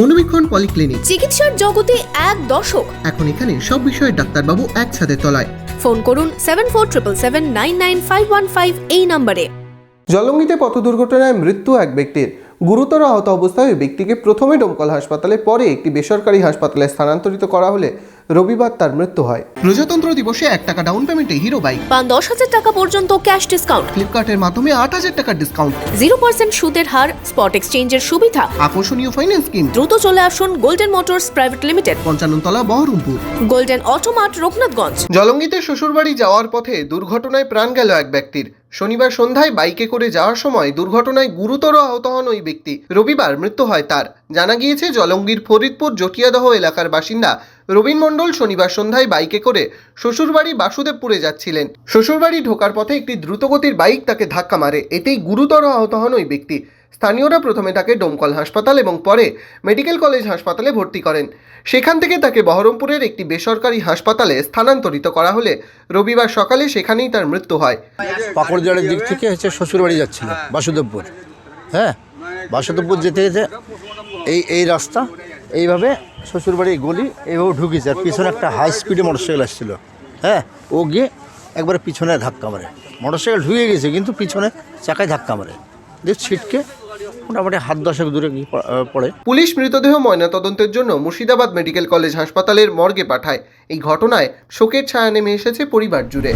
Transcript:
মনোবীক্ষণ polyclinic. চিকিৎসার জগতে এক দশক এখন এখানে সব বিষয়ে ডাক্তারবাবু একসাথে তলায়। ফোন করুন seven four triple seven nine nine five one five এই নম্বরে। জলঙ্গিতে পথ দুর্ঘটনায় মৃত্যু এক ব্যক্তির। গুরুতর আহত অবস্থায় ওই ব্যক্তিকে প্রথমে ডোমকল হাসপাতালে পরে একটি বেসরকারি হাসপাতালে স্থানান্তরিত করা হলে রবিবার তার মৃত্যু হয়। প্রজাতন্ত্র দিবসে এক টাকা ডাউন পেমেন্টে হিরো বাইক পান দশ হাজার টাকা পর্যন্ত ক্যাশ ডিসকাউন্ট ফ্লিপকার্টের মাধ্যমে আট হাজার টাকার ডিসকাউন্ট জিরো পার্সেন্ট সুদের হার স্পট এক্সচেঞ্জের সুবিধা। আকর্ষণীয় ফাইন্যান্স স্কিম দ্রুত চলে আসুন Golden Motors Private Limited Panchannatala Baharampur. Golden Automart Raghunathganj জলঙ্গিতে শ্বশুরবাড়ি যাওয়ার পথে দুর্ঘটনায় প্রাণ গেল এক ব্যক্তির। শনিবার সন্ধ্যায় বাইকে করে যাওয়ার সময় দুর্ঘটনায় গুরুতর আহত হন ওই ব্যক্তি। রবিবার মৃত্যু হয় তার। জানা গিয়েছে জলঙ্গির ফরিদপুর জটিয়াদহ এলাকার বাসিন্দা রবীন মণ্ডল শনিবার সন্ধ্যায় বাইকে করে শ্বশুরবাড়ি বাসুদেবপুরে যাচ্ছিলেন। শ্বশুরবাড়ি ঢোকার পথে একটি দ্রুতগতির বাইক তাকে ধাক্কা মারে। এতেই গুরুতর আহত হন ওই ব্যক্তি। স্থানীয়রা প্রথমে তাকে ডোমকল হাসপাতাল এবং পরে মেডিকেল কলেজ হাসপাতালে ভর্তি করেন। সেখান থেকে তাকে বহরমপুরের একটি বেসরকারি হাসপাতালে স্থানান্তরিত করা হলে রবিবার সকালে সেখানেই তার মৃত্যু হয়। পাকড়জোড়ের দিক থেকে হচ্ছে শ্বশুরবাড়ি যাচ্ছিল, বাসুদেবপুর। হ্যাঁ বাসুদেবপুর যেতে যেতে এই এই রাস্তা এইভাবে শ্বশুরবাড়ি গলি এইভাবে ঢুকিয়েছে আর পিছনে একটা হাই স্পিডে মোটরসাইকেল আসছিল। হ্যাঁ ও গিয়ে একবারে পিছনে ধাক্কা মারে। মোটরসাইকেল ঢুকে গেছে, কিন্তু পিছনে চাকায় ধাক্কা মারে। দিয়ে ছিটকে মোটামুটি হাত দশক দূরে পড়ে। পুলিশ মৃতদেহ ময়নাতদন্তের জন্য মুর্শিদাবাদ মেডিকেল কলেজ হাসপাতালের মর্গে পাঠায়। এই ঘটনায় শোকের ছায়া নেমে এসেছে পরিবার জুড়ে।